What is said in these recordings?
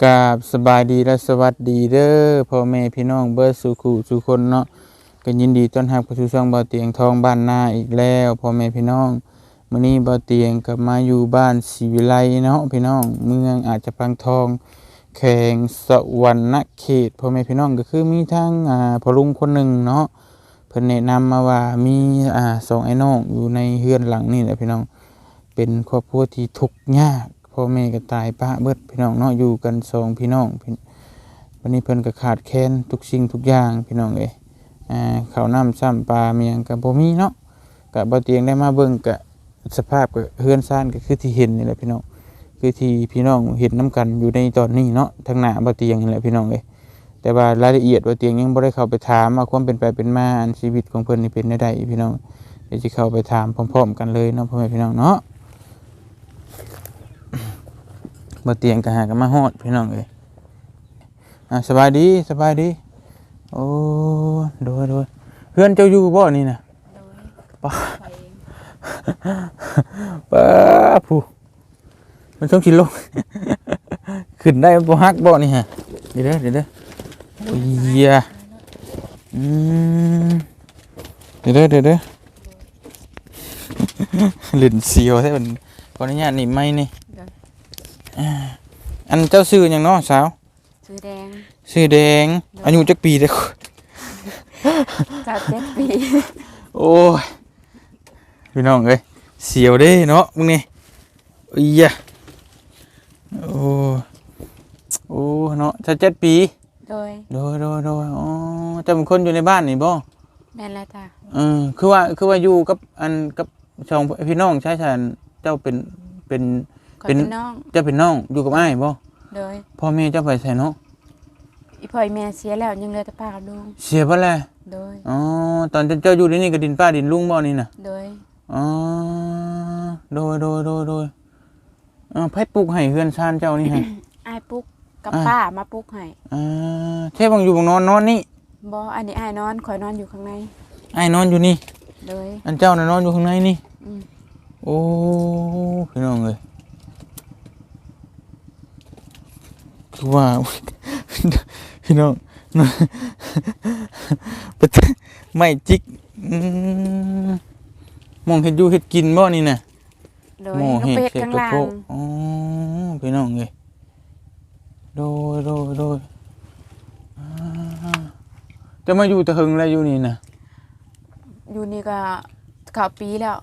กาบสบายดีและสวัสดีเด้อพ่อแม่พี่น้องเบิร์สุขุสุคนเนาะก็ยินดีต้อนรับเข้าสู่ช่องบ่อเตียงทองบ้านนาอีกแล้วพ่อแม่พี่น้องมื้อนี้บ่อเตียงกลับมาอยู่บ้านศรีวิไลเนาะพี่น้องเมืองอาจจะพังทองแขวงสวรรณเขตพ่อแม่พี่น้องก็คือมีทั้งอ่าพ่อลุงคนหนึ่งเนาะเพิ่นแนะนำมาว่ามีอ่าสองไอ้น้องอยู่ในเฮือนหลังนี่แหละพี่น้องเป็นครอบครัวที่ทุกข์ยาก พ่อแม่ก็ตายปะเบิดพี่น้องเนาะอยู่กันสองพี่น้องพี่วันนี้เพิ่นก็ขาดแคลนทุกสิ่งทุกอย่างพี่น้องเอ้ยอ่าข้าวน้ำซ้ำปลาเมียงก็บ่มีเนาะก็บ่เตียงได้มาเบิ่งก็สภาพก็เฮือนซ่านก็คือที่เห็นนี่แหละพี่น้องคือที่พี่น้องเห็นน้กันอยู่ในตอนนี้เนาะทางหน้าบ่เตียงนี่แหละพี่น้องเอ้ยแต่ว่ารายละเอียดบ่เตียงยังบ่ได้เข้าไปถามว่าความเป็นไปเป็นมาอันชีวิตของเพิ่นนี่เป็นได้ใดพี่น้องเดี๋ยวสิเข้าไปถามพร้อม ๆ กันเลยเนาะพ่อแม่พี่น้องเนาะ บ่เตียงก็หากันมาฮอดพี่น้องเอ้ยอ่าสบายดีสบายดี โอ้โดยโดยเพื่อนเจ้าอยู่บ่นี่น่ะโดยป้าไปเองป้าผู้มันต้องกินลงขึ้นได้บ่ฮักบ่นี่ฮะเดี๋ยวเด้อเดี๋ยวเด้อโอ้ยเหี้ยอืมเดี๋ยวเด้อเดี๋ยวเด้อลิ้นเสียวแท้มันขออนุญาตนี่ไม่นี่โดย อันเจ้าชื่อหยังเนาะสาวซื้อแดงชื่อแดง อายุจักปีเด้อเจ้าเจ็ดปี โอ้ยพี่น้องเอ้ยเสียวเด้เนาะมึงนี่อียะโอ้โอ้เนาะจะเจ็ดปีโดยโดยโดยโดยอ๋อเจะเป็นคนอยู่ในบ้านนี่บ่แม่นแล้วจ้ะเออคือว่าคือว่าอยู่กับอันกับสองพี่น้องใช่ใช่เจ้าเป็นเป็น ขอเป็นเป็นน้องเจ้าเป็นน้องอยู่กับอ้ายบ่โดยพ่อแม่เจ้าไปใส่เนาะอีพ่อยแม่เสียแล้วยังเหลือแต่ป้ากับลุงเสียบ่แล้วโดยอ๋อตอนเจ้าอยู่ในนี่ก็ดินป้าดินลุงบ่นี่น่ะโดยอ๋อโดยโดยโดยโดยเออไผปลูกให้เฮือนชานเจ้านี่ให้ อ้ายปุ๊กกับอ่า ป้ามาปุ๊กให้อ่าเท่บังอยู่บังนอนนอนนี่บ่อันนี้อ้ายนอนข่อยนอนอยู่ข้างในไอ้ายนอนอยู่นี่ โดยอันเจ้าน่ะนอนอยู่ข้างในนี่ อืมโอ้พี่น้องเอ้ย คือว่าพี่น้องประเทศไม่จิกอืมมองเห็ดอยู่เห็ดกินบ่นี่น่ะโดยหม้อลูกเห็ดเป็ดเสร็จข้างกระล่างโปะอ๋อพี่น้องเลยโดยโดยโดยอ่าจะมาอยู่แตะหึงแล้วอยู่นี่นะอยู่นี่ก็เก้าปีแล้ว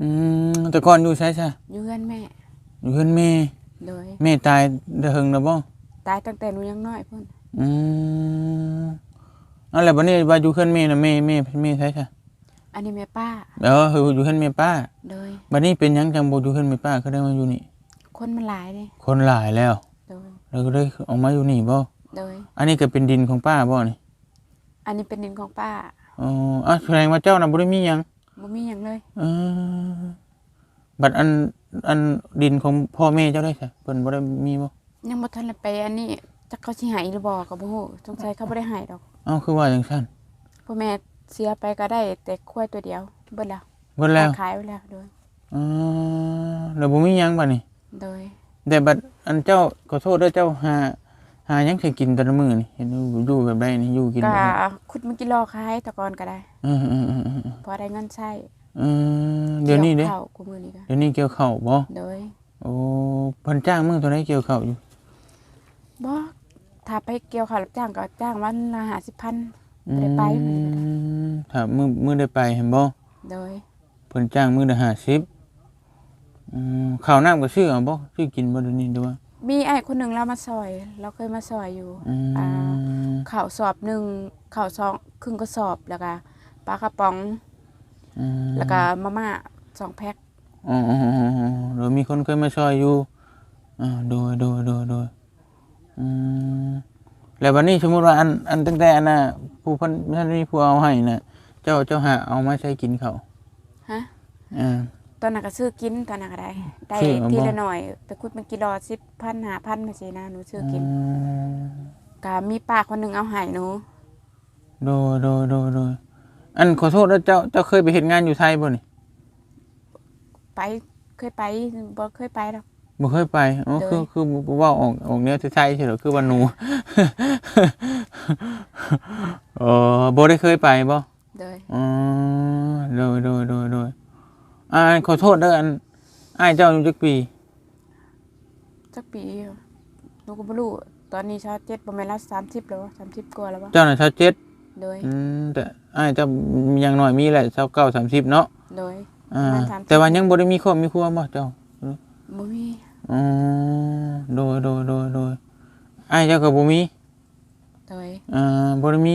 อืมแต่ก่อนอยู่ใช่ใช่อยู่เฮือนแม่ อยู่เพื่อนแม่โดยแม่ตายแตะหึงแล้วบ่ ตายตั้งแต่หนูยังน้อยพุ่นอืมเอะไรบัดนี้ว่าอยู่เพื่อนแม่น่ะแม่แม่แม่ใช่ใช่อันนี้แม่ป้า เออคืออยู่เพื่อนแม่ป้าโดย บัดนี้เป็นหยังจังบ่อยู่เพื่อนแม่ป้าก็ได้มาอยู่นี่ คนมันหลายเด้คนหลายแล้วโดยแล้วก็ได้ออกมาอยู่นี่บ่โดย อันนี้ก็เป็นดินของป้าบ่นี่อันนี้เป็นดินของป้าอ๋ออะแสดงว่าเจ้าน่ะบ่ได้มีหยังบ่มีหยังเลยเออบัตรอันอันดินของพ่อแม่เจ้าได้ใช่เพิ่นบ่ได้มีบ่ ยังบ่ทันได้ไปอันนี้จักเขาสิให้หรือบ่ก็บ่ฮู้สงสัยเขาบ่ได้ให้ดอกเอ้าคือว่าจังซั่นพ่อแม่เสียไปก็ได้แต่ควายตัวเดียวเบิดแล้วเบิดแล้วขายไปแล้วโดยอ๋อแล้วบ่มีหยังบัดนี้โดยแต่บัดอันเจ้าขอโทษเด้อเจ้าหาหาหยังสิกินแต่ละมื้อนี่เห็นอยู่อยู่แบบใดนี่อยู่กินก็แบบใดขุดมากิโลขายแตะกอนก็ได้เออๆๆพอได้เงินใช้ๆเออเดี๋ยวนี้เด้กี่ข้าวกูมื้อนี้ก็เดี๋ยวนี้เกี่ยวข้าวบ่โดยโอ้เพิ่นจ้างมึงเท่าไหร่เกี่ยวข้าวอยู่ บ่ถ้าไปเกี่ยวข้าวรับจ้างก็จ้างวันละ50,000อืได้ไปมถ้ามื้อมื้อได้ไปเห็นบ่โดยเพิ่นจ้างมื้อละ50อืมข้าวน้ำก็ซื้อเอาบ่ซื้อกินบ่เดี๋ยวนี้ดูว่ามีไอ้คนหนึงเรามาซอย เราเคยมาซอยอยู่ อืมอ่าข้าวสอบหนึ่งข้าวซองครึ่งกระสอบแล้วก็ปลากระป๋องอืม แล้วก็มาม่าสองแพ็คอ๋ออ๋ออ๋ออ๋อโดยมีคนเคยมาช่วยอยู่อ่าโดยโดยโดยโดยอืม แล้ววันนี้สมมุติว่าอันอันตั้งแต่อันน่ะผู้เพันท่านนี้ผู้เอาให้น่ะ เจ้าเจ้าหาเอามาใช้กินเขาวฮะอ่าตอนนั้นก็ซื้อกินตอนนั้นก็ได้ ได้ซื้อเอาทีบ่ละหน่อยไปคุดมันกิโลสิบพันหาพันมาสินะหนูซื้อกินอืมก็มีป้าคนหนึ่งเอาใหายหนูโดยโดยโดยโดยอันขอโทษแล้วเจ้าเจ้าเคยไปเห็นงานอยู่ไทยบ่นี่ไปเคยไปบ่เคยไปหรอก บ่เคยไปอ๋อโดยคือคือบ่เว้าออกออกแนวไทยๆใช่เหรอคือว่าหนูเออบ่ได้เคยไปบ่โดยอ๋อโดยโดยโดยโดยอ่าขอโทษเด้ออันอ้ายเจ้าอายุจักปีจักปีอยู่หนูก็บ่รู้ตอนนี้ชาเจ็ดประมาณละ30แล้วสามสิบกว่าแล้ววะเจ้าน่ะชาวเจ็ดโดยอืมแต่อ้ายเจ้ายังน้อยมีแหละชาวเก้าสามสิบเนาะโดยอ่าประมาณ30แต่ว่ายังบ่ได้มีครอบมีครัวบ่เจ้า บ่มีอ๋อโดยโดยโดยโดยอ้ายเจ้าก็บ่มีโดยอ่าบ่ได้มี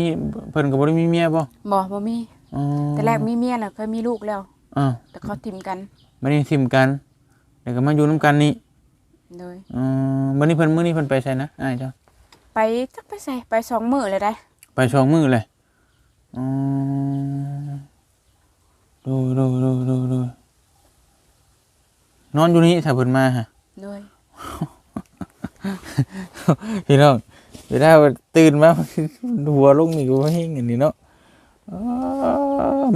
เพิ่นก็บ่ได้มีเมียบ่บ่บ่มี อ๋อแต่แรกมีเมียน่ะเคยมีลูกแล้ว อ่าแต่เขาทิมกันบัดนี้ทิมกันแล้วก็มาอยู่นํกันนี่โดยอ๋อบัดนี้เพิ่นมื้อนี้เพิ่นไปไสนะอ้ายเจ้าไปจักไปใส่ไปสองมื้อเลยได้ไปสองมื้อเลยอ๋อดูดูดูดูดู นอนอยู่นี่ถ้าเพิ่นมาฮะโดยพี่น้องเวลาตื่นมาหัวลงนี่ก็ว่าเฮงอันนี้เนาะอ๋อ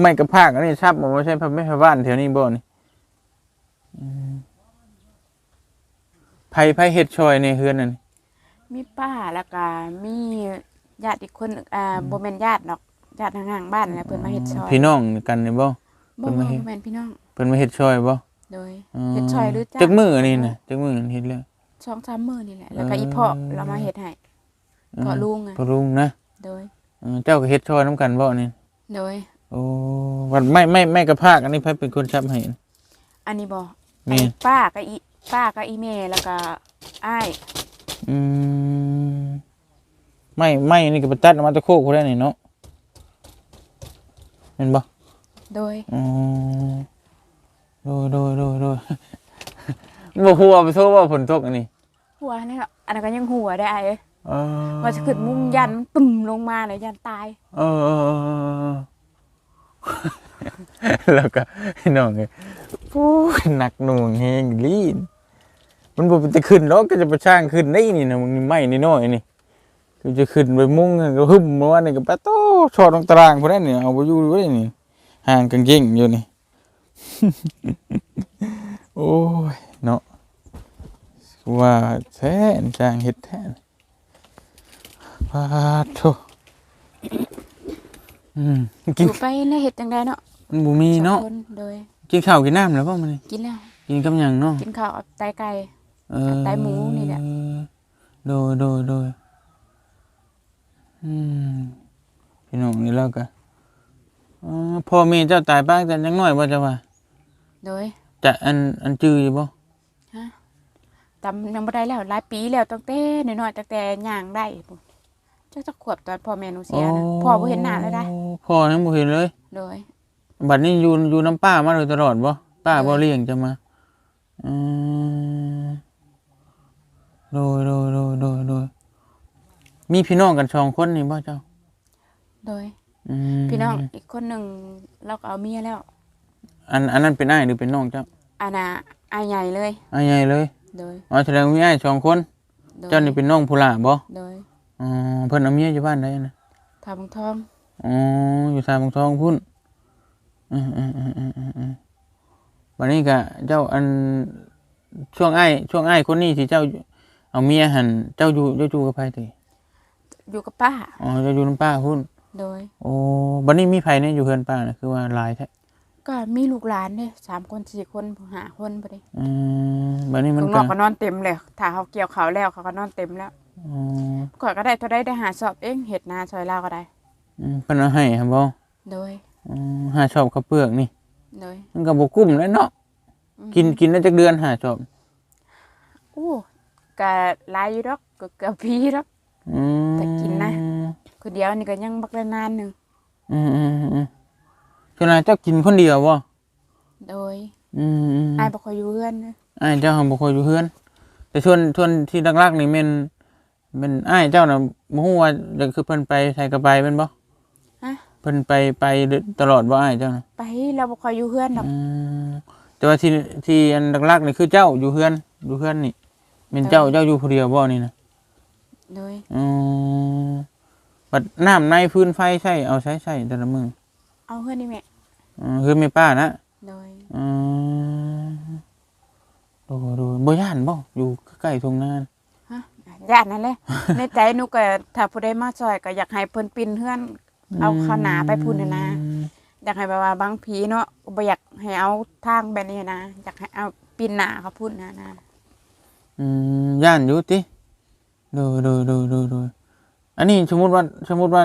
ไม่กระพากอันนี้ชับมันไม่ใช่พระไม่พระบ้านแถวนี้บ่นี่อืมไผไผเฮ็ดชอยในเฮือนนั่นมีป้าแล้วก็มีญาติอีกคนหนึ่งอ่าบ่แม่นญาติดอกญาติห่างๆบ้านแหละเพิ่นมาเฮ็ดซอยพี่น้องกันนี่บ่บ่เพิ่นบ่มาเฮ็ดบ่แม่นพี่น้องเพิ่นมาเฮ็ดชอยบ่ โดยเฮ็ดซอยหรือจ้าจักมื้อนี่น่ะจักมื้อนี่เฮ็ดแล้วสองสามมื้อนี่แหละ แล้วก็เอออีอีพ่อเรามาเฮ็ดให้พ่อลุงอะพ่อลุงนะโดยเออเจ้าก็เฮ็ดชอยนํกันบ่นี่โดยโอ้วันไม่ไม่ไม่กระพากอันนี้ไผเป็นคนชับให้อันนี้บ่แม่นป้ากับอีป้ากับอีแม่แล้วก็อ้ายอืมไม่ไม่นี่ก็ไปตัดออกมาตะโคกเขาได้นี่เนาะเห็นบ่โดยอ๋อโดยโดยโดยโดยบ่ฮู้ว่าไปโทษว่าฝนตกอันนี้หัวนี่ก็อันนั้นก็ยังหัวได้อ้ายเอ้ยเออว่าจะขึ้นมุมยันมันตุ่มลงมาเลยยันตาย เออเออเออเออแล้วก็พี่น้องเอ้ยโอ้ยหนักหน่วงแฮงลีนมันบ่เป็นตะขึ้นหรอกก็จะไปช่างขึ้นได้นี่นะมึงนี่ไม่นี่น้อยนี่ก็จะขึ้นไปมุ่งก็หึมเมื่อวานนี่ก็ปะโตชอดลงตารางพุ่นนั่นนี่เอาไปอยู่ไว้นี่ห่างกันเก่งอยู่นี่ โอ้ย เนาะว่าแท้นจ้างเฮ็ดแท้นพาโทอืมอกินยู่ไปในเฮ็ดจังไดเนาะมันบ่มีเนาะสองคโดย กินข้าวกินน้ำแล้วบ่มื้อนี้กินแล้ว กินกับหยังเนาะกินข้าวเอาไตไก่ เออไตหมูนี่แหละ โดยโดยโดยอืมพี่น้องนี่แล้วก็อ๋อพ่อแม่เจ้าตายป้าแต่ยังน้อยบ่เจ้าว่า โดยจะอันอันจื้ออยู่บ่จำยังบ่ได้แล้วหลายปีแล้วตั้งแต่น้อยๆตั้งแต่ย่างได้พุ่นจักจักขวบตอนพ่อแม่หนูเสียนะพ่อบ่เห็นหน้าเลยได้พ่อยังบ่เห็นเลย โดยบัดนี้อยู่อยู่น้ำป้ามาโดยตลอดบ่ป้าบ่เลี้ยงจะมาอืมโดยโดยโดยโดยโดยมีพี่น้องกันสองคนนี่บ่เจ้า โดย อืมพี่น้องอีกคนหนึ่งเราก็เอาเมียแล้ว อันอันนั้นเป็นอ้ายหรือเป็นน้องเจ้าอาน่ะอายใหญ่เลยอ้ายใหญ่เลยโดยอ๋อแสดงว่ามีอ้ายสองคน โดยเจ้านี่เป็นน้องผู้หลาบ่โดยอ๋อเพิ่นเอาเมียอยู่บ้านใดนะทาบงทองอ๋ออยู่สามบางทองพุ่นอืมอืมอืมอืมอืมอืมวันนี้ก็เจ้าอันช่วงอ้ายช่วงอ้ายคนนี้ที่เจ้าเอาเมียหันเจ้าอยู่เจ้าอยู่กับไผติอยู่กับป้าอ๋อเจ้าอยู่น้ำป้าพุ่นโดย โอ้บัดนี้มีไผเนี่ยอยู่เฮือนป้าน่ะคือว่าหลายแท้ ก็มีลูกหลานเนี่ยสามคนสี่คนห้าคนพอดีอืมบัดนี้มันข้างนก็อกก็นอนเต็มเลยถ้าเขาเกี่ยวเขาวแล้วเขาก็นอนเต็มแล้วอ๋อก่อนก็ได้เท่าได้ได้หาสอบเองเห็ดนาซอยลาวก็ได้ อืมเพิ่นเอาให้ครับบ่โดยอ๋อหาชอบข้าวเปลือกนี่ โดยมันก็บ่กุ้มเลยเนาะอืมกินกินได้จักเดือนหาชอบอู้ก็หลายอยู่ดอกก็เกือบปีดอก อืมแต่กินนะ คนเดียวนี่ก็ยังบักได้นานหนึ่งอืมอืมอืมอืม ขนาดเจ้ากินคนเดียวบ่โดยอืมอืมอายบ่ค่อยอยู่เพื่อนนะอ้ายเจ้าหังบ่ค่อยอยู่เฮือน แต่ชวนชวนที่ลักๆนี่แม่นแม่นอ้ายเจ้าน่ะบ่ฮู้ว่าจะคือเพิ่นไปไสก็ไปแม่นบ่ฮะเพิ่นไปไปตลอดบ่อ้ายเจ้าน่ะไปเราบ่ค่อยอยู่เพื่อนดอกอืมแต่ว่าที่ที่อันลักๆนี่คือเจ้าอยู่เฮือนอยู่เฮือนนี่แม่นเจ้าเจ้าอยู่ผู้เดียวบ่นี่นะโดยอืมบัดน้ำในพื้นไฟใช้เอาใช้ใช้แต่ละมื้อ เอาเพื่อนนี่แม่อืมคือแม่ป้านะโดยอืมโดดูดูบ่ย่านบ่อยู่ใกล้ๆทุ่งนาฮะญาตินั่นแหละ ในใจหนูก็ถ้าผู้ใดมาซอยก็อยากให้เพิ่นปินเฮือน เอาข้าวหนาไปพุ่นน่ะนะอืมอยากให้แบบว่าบางผีเนาะบ่อยากให้เอาทางแบบนี้นะอยากให้เอาปินหนาเขาพุ่นนะนะอืมย่านอยู่ติดูดูดูดูดูอันนี้สมมุติว่าสมมุติว่า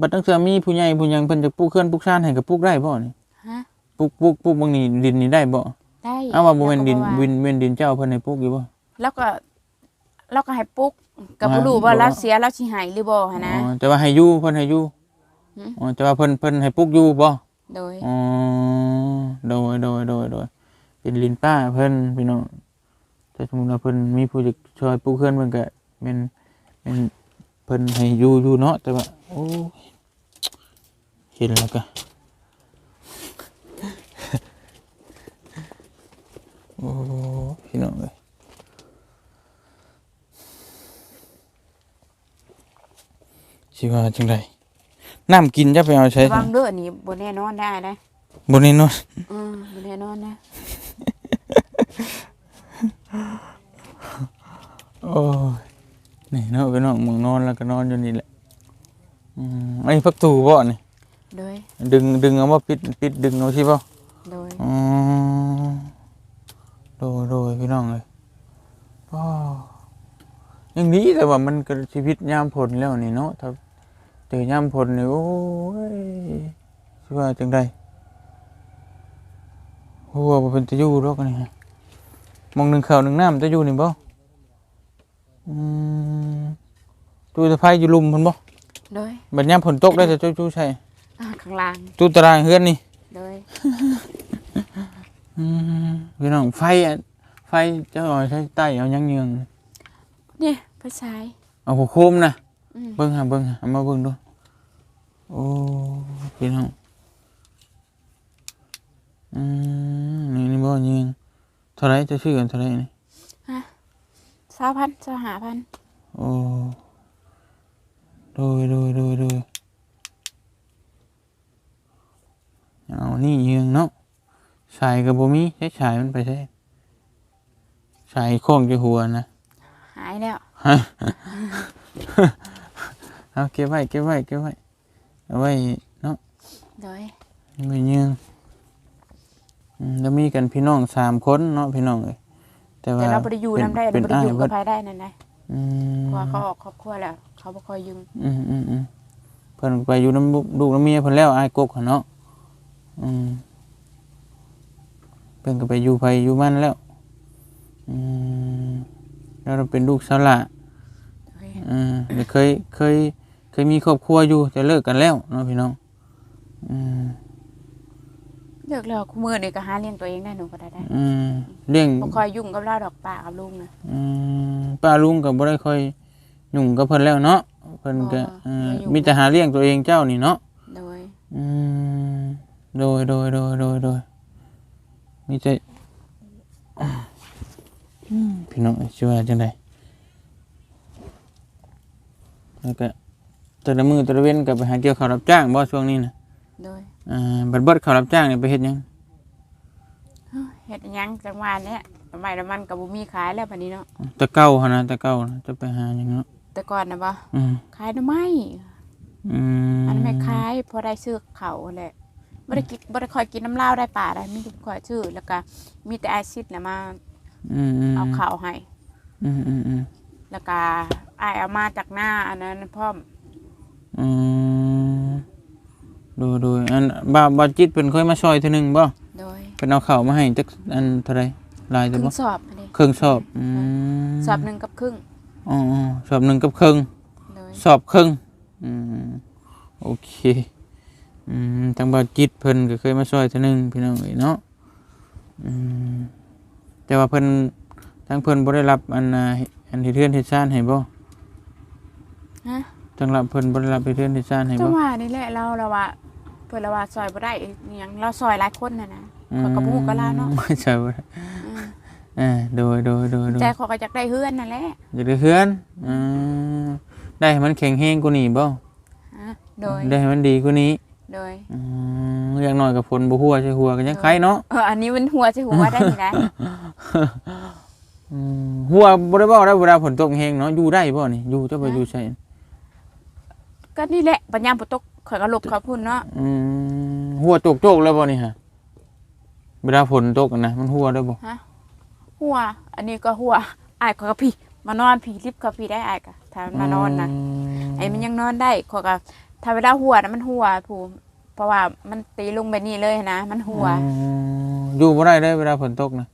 บัดตั้งเทื่อมีผู้ใหญ่ผู้หยังเพิ่นจะปลูกเขื่อนปลูกชานให้ก็ปลูกได้บ่นี่ฮะปลูกปลูกปลูกบางนี่ดินนี่ได้บ่ได้เอาว่าบ่แม่นดินแล้วก็วินเว้นดินเจ้าเพิ่นให้ปลูกอยู่บ่แล้วก็แล้วก็ให้ปลุกก็บ่อ่ารู้ว่าบ่เราเสียเราสิหายหรือบ่หันนะอ๋อแต่ว่าให้อยู่เพิ่นให้อยู่หืมอ๋อแต่ว่าเพิ่นเพิ่นให้ปลูกอยู่บ่โดยอ๋อโดยโดยโดยโดยเป็นลินป้าเพิ่นพี่น้องแต่สมมุติว่าเพิ่นมีผู้จะช่วยปลูกเขื่อนเพิ่นก็แม่นแม่นเพิ่นให้อยู่อยู่เนาะแต่ว่าโอ้ ยเห็นแล้วก็โอ้พี่น้องเอ้ยสิว่าจังไดน้ำกินจะไปเอาใช้ระวังเด้ออันนี้บ่แน่นอนได้นะบนนี้เนาะอืมบ่แน่นอนนะโอ้ยนี่เนาะไปน้องมึงนอนแล้วก็นอนอยู่นี่แหละอืมไอ้พักตูบ่นี่โดย ดึงดึงเอามาปิดปิดดึงเอาสิบ่โดยอ๋อโดยโดยพี่น้องเลยอ้อยังดีแต่ว่ามันก็ชีวิตยามผลแล้วนี่เนาะถ้าเจอยามผลนี่โอ้ยสิว่าจังไดหัวบ่เป็นตะอยู่หรอกนี่ฮะมองหนึ่งข้าวหนึ่งน้ำตะอยู่นี่บ่อืมตู้ตะไคร้อยู่ลุมเพิ่นบ่โดยบัดยามฝนตกได้แต่เจ้าจู้ใช่อ่า ข้างล่างตู้ตารางเฮือนนี่โดยอืมพี่น้องไฟอะไฟเจ้าเอาใช้ใต้เอายังเยืองนี่ไฟฉายเอาหัวโคมนะอืมเบิ่งหาเบิ่งหาเอามาเบิ่งดูโอ้พี่น้องอืมนี่นี่บ่ยิงเท่าไหรจะชื่อกันเท่าไหรนี่20,000 25,000โอ้โดยโดยโดยโดย เอานี่ยิงเนาะสายกับบ่มีใช้สายมันไปใช้สายโค้งจะหัวนะหายแล้วเอาเก็บไว้เก็บไว้เก็บไว้เอาไว้เนาะโดยไว้ยืงอืมแล้วมีกันพี่น้องสามคนเนาะพี่น้องเอ้ยแต่ว่าแต่เราบ่ได้อยู่นำได้เป็นบ่ได้อยู่เบิกับดใครได้นั่นนะอืมเพราะว่าเขาออกครอบครัวแล้ว เขาบ่ค่อยยุ่งอืมอืมอืมเพิ่นไปอยู่น้ำลูกลูกน้ำเมียเพิ่นแล้วอายกกหั่นเนาะ อืมเพิ่นก็ไปอยู่ไผอยู่มันแล้วอืมแล้วเราเป็นลูกสาวหละโดยอืมเดี๋ยวเคยเคยเคยมีครอบครัวอยู่แต่เลิกกันแล้วเนาะพี่น้องอืมเลิกแล้วคู่มือนี่ก็หาเลี้ยงตัวเองได้หนูก็ได้ได้อืมเลี้ยงบ่ค่อยยุ่งกับเราดอกป้ากับลุงนะอืมป้าลุงก็บ่ได้ค่อยยุ่งกับเพิ่นแล้วเนาะเพิ่นก็บ่เอ่อบ่ยุ่งมีแต่หาเลี้ยงตัวเองเจ้านี่เนาะโดยอืม โดยโดยโดยโดยโดยมีแต่อืมพี่น้องสิว่าจังไดแล้วก็แต่ละมือแต่ละเว้นก็ไปหาเกี่ยวข้าวรับจ้างบ่ช่วงนี้น่ะโดยอ่าบัดเบิดข้าวรับจ้างนี่ไปเฮ็ดหยังเฮ้ยเฮ็ดหยังจังหวะเนี้ยสมัยน้ำมันก็บ่มีขายแล้วบัดนี้เนาะแตะเก้าหั่นนะแตะเก้านะจะไปหาหยังเนาะแต่ก่อนน่ะบ่อืมขายหน่อไม้อืมอันไม่ขายพอได้ซื้อเขาวแหละ บ่ได้กินบ่ได้ค่อยกินน้ำเหล้าได้ป่าได้มีแต่ค่อยซื้อแล้วก็มีแต่อาซิดน่ะมาอืมอืมเอาข้าวให้อืมอืมอืมแล้วก็อ้ายเอามาจากหน้าอันนั้นพร้อมอืมดูดูอันบ่าวบ่าวจิตเพิ่นเคยมาซอยเทื่อหนึงบ่โดยเพิ่นเอาข้าวมาให้จักอันเท่าไรหลายคจังรึ่บ่งสอบอันนี้เครื่องสอบอืมสอบหนึ่งกับครึ่งอ๋ออ๋อสอบหนึ่งกับครึ่ง โดยสอบครึ่ง อืม โอเค อืมทางบ่าวจิตเพิ่นก็เคยมาซอยเทื่อหนึงพี่น้องเอ้ยเนาะอืมแต่ว่าเพิ่นทางเพิ่นบ่ได้รับอันน่ะอันที่เทือนที่ซ่านให้บ่ฮะทางรับเพิ่นบ่ได้รับที่เทือนที่ซ่านให้จับ่งหวะนี่แหละเราเราว่าเพิ่นละว่าซอยบ่ได้อีหยังเราซอยหลายคนน่ะนะข้อยก็บ่ฮู้กับลาวเนาะไม่ใช่บ่ได้อืมเออโดยโดยโดยโดยใจเขอยก็อยากได้เฮือนนั่นแหละอยากได้เฮือนอืมได้ให้มันแข็งแรงกว่านี้บ่ ฮะโดยได้ให้มันดีกว่านี้ โดยอืมอย่างน้อยก็ฝนบ่หัวใช่หัวก็ยังไคเนาะเอออันนี้มันหัวใช่หัวได้นี่นะอืมหัวบ่ได้บอกได้เวลาฝนตกแฮงเนาะอยู่ได้บ่นี่อยู่เจ้าไปอยู่ใช่ก็นี่แหละปัญญามฝนตกข่อยก็หลบเขาพุ่นเนาะอืมหัวโจกๆแล้วบ่นี่ฮะเวลาฝนตกอะนะมันหัวได้บ่หัว อันนี้ก็หัวอายข่อยก็พี่มานอนพี่ลิฟต์ก็พี่ได้อายก็ถ้ามันมานอนนะไอ้มันยังนอนได้ข่อยก็ ถ้าเวลาหัวนะมันหัวผู้เพราะว่ามันตีลงแบบนี้เลยนะ มันหัว อืมอยู่บ่ได้เลยเวลาฝนตกนะ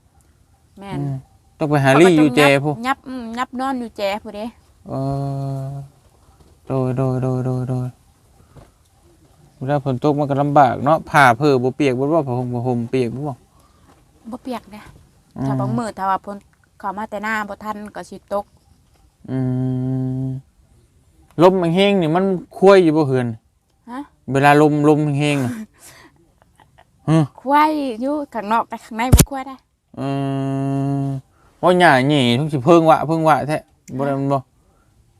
แม่นอืมต้องไปหาลี่อยู่แจผู้ยับอืมยับนอนอยู่แจผู้เด้เออโดยโดยโดยโดยโดยเวลาฝนตกมันก็ลำบากเนาะผ้าเพื่อบ่เปียกบ่ว่าผ้าห่มผ้าห่มเปียกบ่บ่บ่เปียกเด้ถ้าบางมื้อถ้าว่าเพิ่นเข้ามาแต่หน้าบ่ทันก็สิตก อืม ลมแห้งๆนี่มันคุ้ยอยู่บ่เฮือนฮะเวลาลมลมแห้งๆน่ะฮะควายอยู่ข้างนอกแต่ข้างในบ่ควายได้เออว่าหญ้าหนี่ทุกสิเพิ่งวะเพิ่งวะแท้บ่ได้มันบ่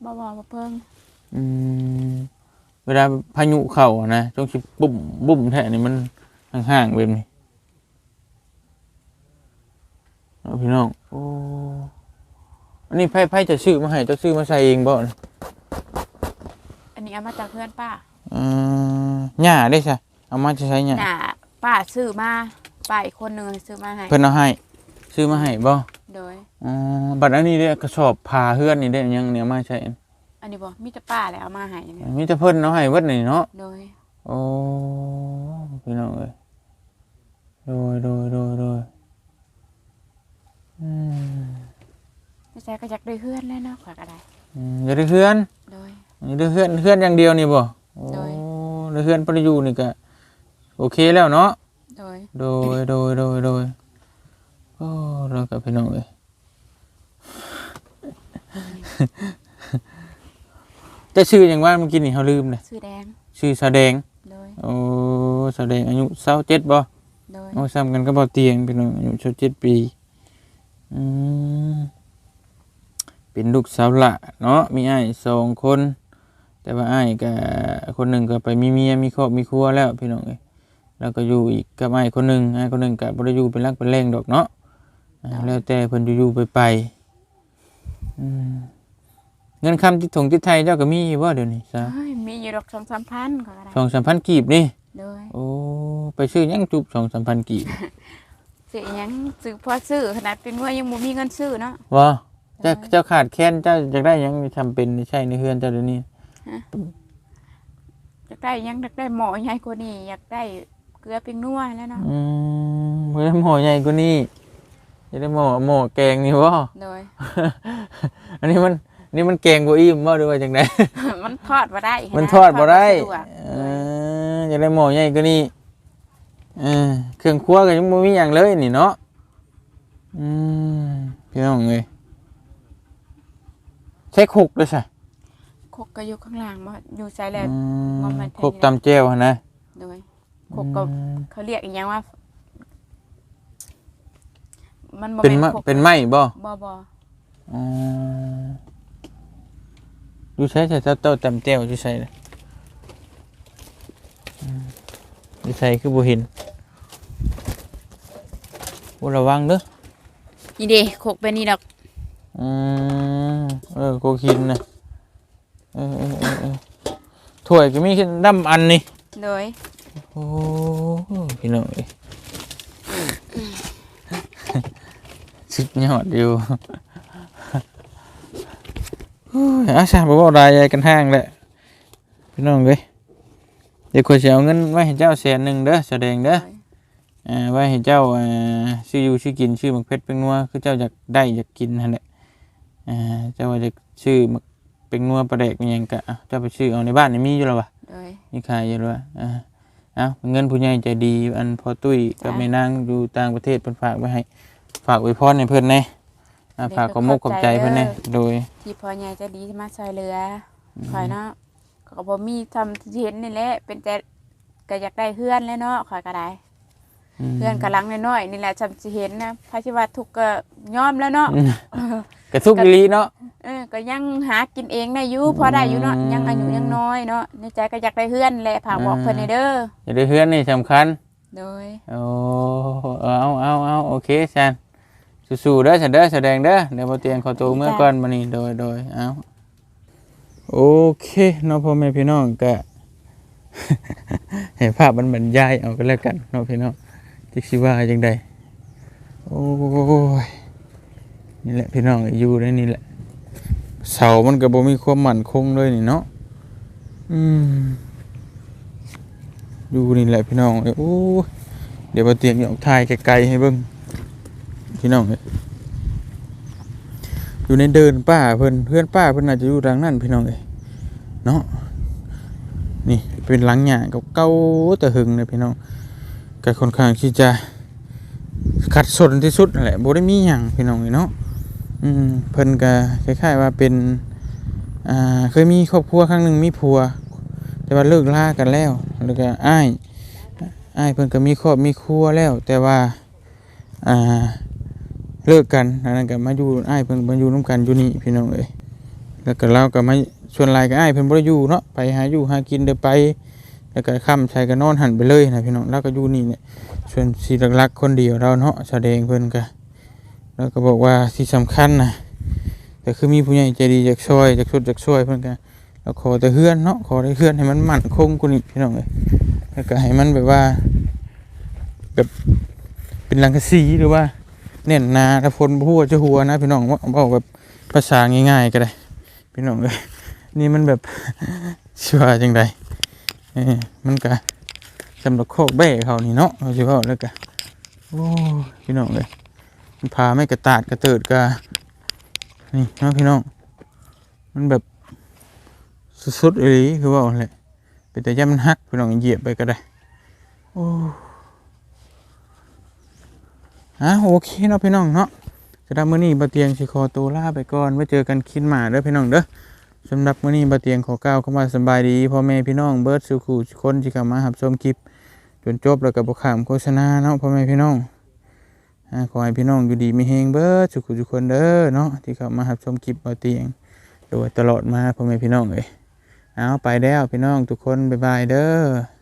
บ่บ่บ่เพิ่งอืมเวลาพายุเข้าอะนะต้องสิบุ่มบุ่มแท้นี่มันห่างๆแบบนี้เอาพี่น้องโอ้อันนี้ไผไผจะซื้อมาให้เจะซื้อมาใส่เองบ่น่ะอั นนี้เอามาจากเพื่อนป้าเออหญ้าได้ซะเอามาจะใช้หญ้าน่ะป้าซื้อมาป้าอีกคนหนึงซื้อมาให้เพิ่นเอาให้ซื้อมาให้บ่โดย อ๋อบัดอันนี้เด้กระสอบผ้าเฮือนนี่เด้ยังเนี่ยมาใช้อันนี้บ่มีแต่ป้าแหละเอามาให้เนี่ยมีแต่เพิ่นเอาให้เบิดนี่เนาะ โดย โอ้พี่น้องเอ้ยโดยโดยโดยโดยอืมไม่ใช่ก็อยากได้เพื่อนแล้วเนาะข่อยก็ได้อืมอย่าได้เฮือน โดยอย่าได้เฮือนเฮือนอย่างเดียวนี่บ่โอ้โดยได้เฮือนปริยูนี่ก็โอเคแล้วเนาะโดยโดยโดยโดยโดยโอ้เรากับพี่น้องเอ้ยจะชื่ออย่างว่าเมื่อกี้นี่เขาลืมเลยซื้อแดงชื่อแสดงโดยโอ้แสดงอายุเศร้าเจ็ดบ่โดยโอ้ซ้ำกันก็บ่เตียงพี่น้องอายุเศร้าเจ็ดปีอืมเป็นลูกสาวหละเนาะมีอ้ายสองคน แต่ว่าอ้ายก็คนหนึ่งก็ไปมีเมียมีครอบมีครัวแล้วพี่น้องเอ้ยแล้วก็อยู่อีกกับอ้ายคนหนึ่งอ้ายคนหนึ่งก็บ่ได้อยู่เป็นรักเป็นแรงดอกเนาะอ่าแล้วแต่เพิ่นอยู่ๆไปไปอืมเงินคำที่ถงที่ไทยเจ้าก็มีอยู่บ่เดี๋ยวนี้ซะเฮ้ยมีอยู่ดอกสองสามพันข่อยก็ได้สองสามพันกีบนี่ โดยโอ้ ไปซื้อหยังจุบสองสามพันกีบซื้อหยังซื้อพอซื้อขนาดเป็นว่ายังบ่มีเงินซื้อเนาะว่าเจ้าได้เจ้าขาดแค้นเจ้าอยากได้หยังทำเป็นใช่ในเฮือนเจ้าเดี๋ยวนี้ อยากได้หยังอยากได้หมอใหญ่กว่านี้อยากได้เกลือเป็นนัวแล้วเนาะอืมเพื่อหมอใหญ่กว่านี้จะได้หมอหมอแกงนี่บ่โดย อันนี้มันนี่มันแกงบ่อิ่มบ่หรือว่าจังไดมันทอดบ่ได้ะมันทอดบ่ได้สะวกเออจะได้หมอใหญ่กว่านี้เออเครื่องครัวก็ยังบ่มีหยังเลยนี่เนาะอืมพี่น้องเอ้ยใช้คุกด้วยใช่ คกก็อยู่ข้างล่างบ่อยู่ใส่แล้วอืมว่ามันคุกตำแจ่วหั่นนะโดยคกก็อืมเขาเรียกอีกอย่างว่า มันบ่เป็นแม่มะคกเป็นไม้บ่บ่บ่อ๋ออยู่ใช้ใช้เจ้าเต้าตำแจ่วอยู่ใช้เลยอืมอยู่ใช้คือบ่เห็นบ่ระวังเด้อ นี่เด้คกเป็นนี่ดอก อืมเออโกคินนะ เออเออเออเออถ้วยก็มีแค่ดำอันนี่ โดยโอ้พี่น้องเอ้ยสุดยอดอยู่โอ้ยอาชาบอกว่าได้ยายกันห้างแหละพี่น้องเอ้ยเดี๋ยวขอยสิเอาเงินไว้ให้เจ้าแสนหนึ่งเด้อแสดงเด้อโดยอ่าไว้ให้เจ้าอ่าชื่ออยู่ชื่อกินชื่อหมักเพชรเป็นนัวคือเจ้าอยากได้อยากกินนั่นแหละอ่าเจ้าว่าจะชื่อหมัก เป็นนัวประเดกอหยังกะอะเจ้าไปชื่อเอาในบ้านนี่มีอยู่แล้ววะโดย มีขายอยู่แล้ววะอ่าเอาเงินผู้ใหญ่ใจดีอันพอตุ้ยกับจ้ะ แม่นางอยู่ต่างประเทศเพิ่นฝากไว้ให้ ฝากไว้พรให้เพิ่นแน่อ่าเด็กฝากขอมกขก็อบเข้าใจใจเพิ่นแน่เด้อโดย ที่พ่อใหญ่ใจะดีที่มาช่วยเหลืออข่อยเนาะเขาก็บ่มีทำที่เห็นนี่แหละเป็นแต่ก็อยากได้เพื่อนแล้วเนาะข่อยก็ได้มเพื่อนกำลังน้อยๆนี่แหละจำสิเห็นนะพระชิว่าทุกข์ก็ยอมแล้วเนาะ อืมก กระทุกอีหลีเนาะเออก็ยังหากินเองได้อยู่พอได้อยู่เนาะอืมยังอายุยังน้อยเนาะในใจก็อยากได้เฮือนแหละฝากบอกอ่าเพิ่นให้เด้ออย่าได้เฮือนนี่สำคัญโดยโอ้เอาเอาเอาโอเคแซนสู้ๆเด้อฉันเด้อแสดงเด้อเดี๋ยวบ่เตียงขอตัวเมื่อก่อนมานี่โดยโดยเอาโอเคเนาะพ่อแม่พี่น้องก็เห็นภาพมันบรรยายเอาก็แล้วกันเนาะพี่น้องจิกสิว่าจังใดโอ้ย นี่แหละพี่น้องอยู่ได้นี่แหละ เสามันก็บ่มีความมั่นคงเลยนี่เนาะอืมอยู่นี่แหละพี่น้องเอ้โอ้เดี๋ยวบ่เตียงอยากถ่ายไกลๆให้เบิ่งพี่น้องเอ้ยอยู่ในเดินป้าเพิ่อนเพื่อนป้าเพิ่นน่าจจะอยู่ทางนั้นพี่น้องเอ้ยเนาะนี่เป็นหลังหญ้าเก่าๆแต่หึงเลยพี่น้องก็ค่อนข้างที่จะขัดสนที่สุดนั่แหละบ่ได้มีหยังพี่น้องเอ้ยเนาะ อืมเพิ่นก็คล้ายๆว่าเป็นอ่าเคยมีครอบครัวครั้งหนึ่งมีผัว แต่ว่าเลิกลากันแล้วแล้วก็อ้ายอ้ายเพิ่นก็มีครอบมีครัวแล้ว แต่ว่าอ่าเลิกกันอันนั้นก็มาอยู่อ้ายเพิ่นมาอยู่นํกันอยู่นี่พี่น้องเอ้ยแล้วก็เราก็มาชวนหลายกับอ้ายเพิ่นบ่ได้อยู่เนาะไปหาอยู่หากินเด้อไป แล้วก็ค่ำใช้ก็นอนหันไปเลยนะพี่น้องแล้วก็อยู่นี่เนี่ยส่วนสิหลักๆคนเดียวเราเนาะแสดงเพิ่นก็ แล้วก็บอกว่าที่สำคัญนะแต่คือมีผู้ใหญ่ใจดีจากช่วยจากชุดจากช่วยเพื่อนกันเราขอแต่เฮือนเนาะขอได้เฮือนให้มันมั่นคงกุนิพี่น้องเลยแล้วก็ให้มันแบบว่าแบบเป็นลังกสีหรือว่าเน่นนาถ้าฝนพูดจะหัวนะพี่น้องว่าบอกแบบภาษาง่ายๆก็ได้ พี่น้องเลยนี่มันแบบชัวจังใดเออมันก็สำหรับโคกแบ่เขานี่เนาะเราจะว่าแล้วก็โอ้พี่น้องเลย พาไม่กระตาดกระเติดกะนี่เนาะพี่น้อง มันแบบสุดๆเลยคือว่าอะไรเป็นแต่ย่ามันหักพี่น้องเหยียบไปก็ได้โอ้อะโอเคเนาะพี่น้องเนาะสำหรับมื้อนี้บะเตียงสิขอตัวลาไปก่อนไว้เจอกันคิดหมาเด้อพี่น้องเด้อสำหรับมื้อนี้บะเตียงขอกล่าวคำว่าสบายดีพ่อแม่พี่น้องเบิร์ดสุขุคนที่เข้ามาหับชมคลิป จนจบแล้วก็บ่ขามโฆษณาเนาะพ่อแม่พี่น้อง ขอให้พี่น้องอยู่ดีมีเฮงเบิดสุขุทุกคนเด้อเนาะที่เข้ามาหับชมคลิปเอาเตียงโดยตลอดมาพ่อแม่พี่น้องเอ้ยเอาไปแล้วพี่น้องทุกคนบ๊ายบายเด้อ